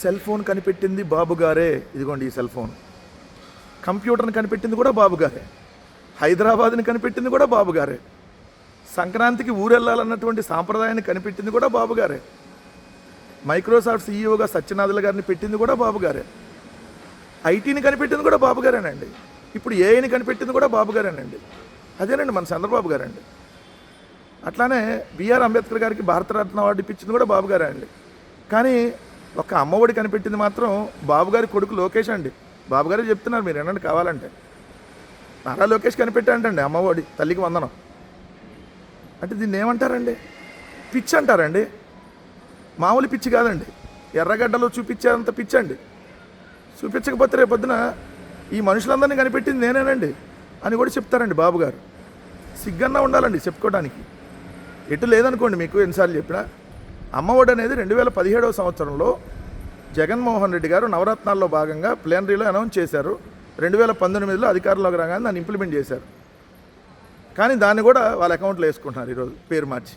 Cell phone కనిపెట్టింది బాబుగారే ఇదిగోండి ఈ సెల్ ఫోన్. కంప్యూటర్ని కనిపెట్టింది కూడా బాబుగారే హైదరాబాద్ని కనిపెట్టింది కూడా బాబుగారే సంక్రాంతికి ఊరెళ్ళాలన్నటువంటి సాంప్రదాయాన్ని కనిపెట్టింది కూడా బాబుగారే మైక్రోసాఫ్ట్ సీఈఓగా సత్యనాథుల గారిని పెట్టింది కూడా బాబుగారే ఐటీని కనిపెట్టింది కూడా బాబుగారేనండి ఇప్పుడు ఏఐని కనిపెట్టింది కూడా బాబుగారేనండి అదేనండి మన చంద్రబాబు గారండి. అట్లానే బిఆర్ అంబేద్కర్ గారికి భారతరత్న అవార్డు ఇప్పించింది కూడా బాబుగారే అండి. కానీ ఒక అమ్మఒడి కనిపెట్టింది మాత్రం బాబుగారి కొడుకు లోకేష్ అండి. బాబుగారే చెప్తున్నారు మీరు ఏనండి కావాలంటే. నారా లోకేష్ కనిపెట్టాంటండి అమ్మఒడి తల్లికి వందనం. అంటే దీన్ని ఏమంటారండి? పిచ్చి అంటారండి. మామూలు పిచ్చి కాదండి. ఎర్రగడ్డలో చూపించేంత పిచ్చి అండి. చూపించకపోతే రేపొద్దున ఈ మనుషులందరినీ కనిపెట్టింది నేనేనండి అని కూడా చెప్తారండి బాబుగారు. సిగ్గన్నా ఉండాలండి చెప్పుకోవడానికి. ఎటు లేదనుకోండి మీకు ఎన్నిసార్లు చెప్పినా. అమ్మఒడి అనేది రెండు వేల పదిహేడవ సంవత్సరంలో జగన్మోహన్ రెడ్డి గారు నవరత్నాల్లో భాగంగా ప్లేనరీలో అనౌన్స్ చేశారు. రెండు వేల పంతొమ్మిదిలో అధికారంలోకి రాగానే దాన్ని ఇంప్లిమెంట్ చేశారు. కానీ దాన్ని కూడా వాళ్ళ అకౌంట్లో వేసుకుంటున్నారు ఈరోజు పేరు మార్చి.